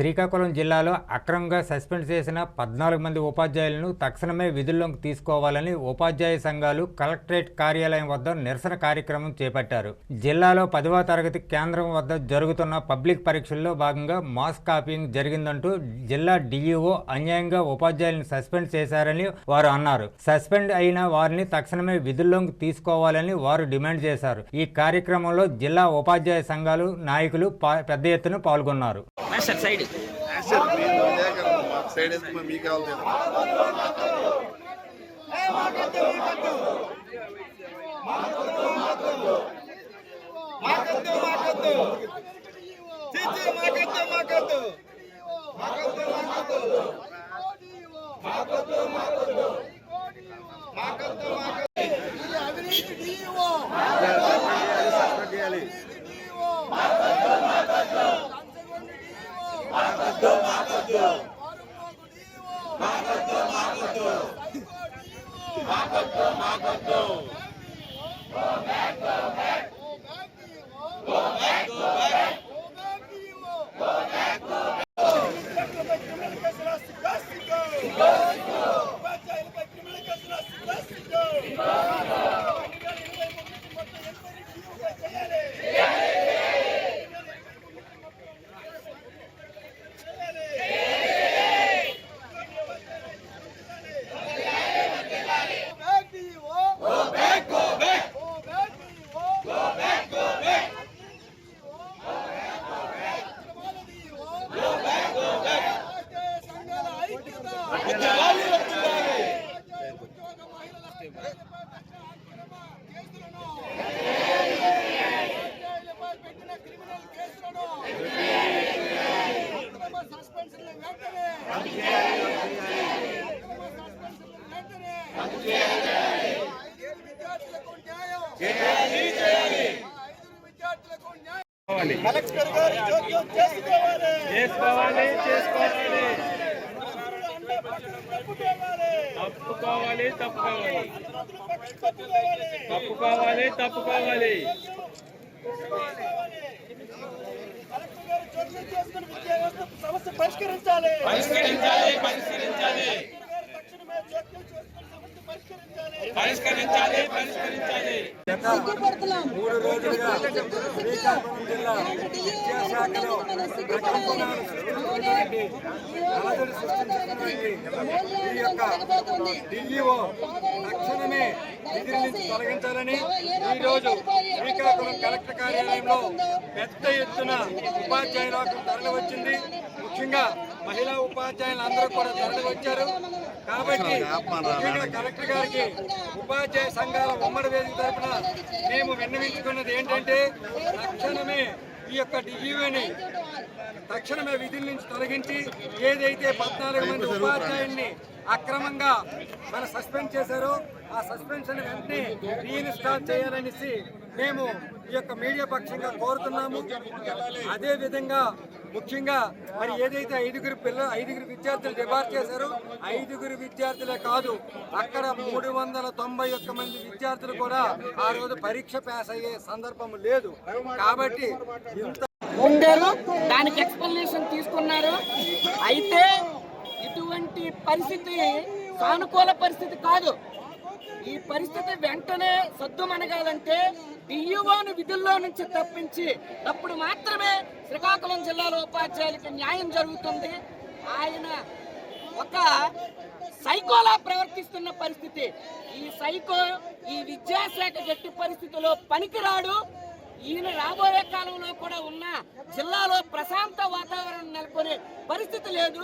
శ్రీకాకుళం జిల్లాలో అక్రమంగా సస్పెండ్ చేసిన పద్నాలుగు మంది ఉపాధ్యాయులను తక్షణమే విధుల్లోకి తీసుకోవాలని ఉపాధ్యాయ సంఘాలు కలెక్టరేట్ కార్యాలయం వద్ద నిరసన కార్యక్రమం చేపట్టారు. జిల్లాలో పదవ తరగతి కేంద్రం వద్ద జరుగుతున్న పబ్లిక్ పరీక్షల్లో భాగంగా మాస్ కాపీయింగ్ జరిగిందంటూ జిల్లా డిఈఓ అన్యాయంగా ఉపాధ్యాయులను సస్పెండ్ చేశారని వారు అన్నారు. సస్పెండ్ అయిన వారిని తక్షణమే విధుల్లోకి తీసుకోవాలని వారు డిమాండ్ చేశారు. ఈ కార్యక్రమంలో జిల్లా ఉపాధ్యాయ సంఘాలు నాయకులు పెద్ద ఎత్తున పాల్గొన్నారు. సైడ్ సార్ మీరు లేకరు మాకు సైడ్ మరి మీకు కావాలి కదా. మాకద్దు మాకద్దు. చిచ్చి మాకద్దు మాకద్దు. మాకద్దు మాకద్దు. మాకద్దు మాకద్దు. మాకద్దు మాకద్దు. ఈ అవినీతి డిఓ చేయాలి డిఓ లంచగొండి డిఓ మాకద్దు మాకద్దు మాకద్దు మాకద్దు మాకద్దు మాకద్దు కలెక్టర్ గారు జోక్యం చేసుకోవాలి చేసుకోవాలి చేసుకోవాలి తప్పుకోవాలి తప్పుకోవాలి. తప్పుకోవాలి తప్పుకోవాలి. చర్చలు చేసుకుని విద్యా వ్యవస్థ సమస్య పరిష్కరించాలి. పరిష్కరించాలి పరిష్కరించాలి. మూడు రోజులుగా శ్రీకాకుళం జిల్లా విద్యాశాఖలో రకరకాల సృష్టిస్తున్నటువంటి అలజడి ఈ యొక్క డిఈఓ తక్షణమే విధుల నుంచి తొలగించాలని ఈరోజు శ్రీకాకుళం కలెక్టర్ కార్యాలయంలో పెద్ద ఎత్తున ఉపాధ్యాయులకు తరలి వచ్చింది. ముఖ్యంగా మహిళా ఉపాధ్యాయులు అందరూ కూడా తరలి వచ్చారు. కాబట్టి కలెక్టర్ గారికి ఉపాధ్యాయ సంఘాల ఉమ్మడి వేదిక తరపున మేము విన్నవించుకున్నది ఏంటంటే తక్షణమే ఈ యొక్క డిఈఓని తక్షణమే విధుల నుంచి తొలగించి ఏదైతే పద్నాలుగు మంది ఉపాధ్యాయుల్ని అక్రమంగా మన సస్పెండ్ చేశారో ఆ సస్పెన్షన్ వెంటనే రీఇన్స్టాల్ చేయాలనేసి మేము ఈ యొక్క మీడియా పక్షంగా కోరుతున్నాము అదేవిధంగా ముఖ్యంగా మరి ఏదైతే ఐదుగురు పిల్ల ఐదుగురు విద్యార్థులు డిబార్ చేశారో ఐదుగురు విద్యార్థులే కాదు అక్కడ మూడు వందల తొంభై ఒక్క మంది విద్యార్థులు కూడా ఆ రోజు పరీక్ష పాస్ అయ్యే సందర్భం లేదు. కాబట్టి ఇంత ఉండారు దానికి ఎక్స్ప్లెనేషన్ తీసుకున్నారు. అయితే ఇటువంటి పరిస్థితి సానుకూల పరిస్థితి కాదు. ఈ పరిస్థితి వెంటనే సద్దుమనగాలంటే డియుఓను విధుల్లో నుంచి తప్పించి అప్పుడు మాత్రమే శ్రీకాకుళం జిల్లాలో ఉపాధ్యాయులకి న్యాయం జరుగుతుంది. ఆయన ఒక సైకోలా ప్రవర్తిస్తున్న పరిస్థితి. ఈ సైకో ఈ విద్యాశాఖ గట్టి పరిస్థితిలో పనికిరాడు. ఈయన రాబోయే కాలంలో కూడా ఉన్న జిల్లాలో ప్రశాంత వాతావరణం నెలకొనే పరిస్థితి లేదు.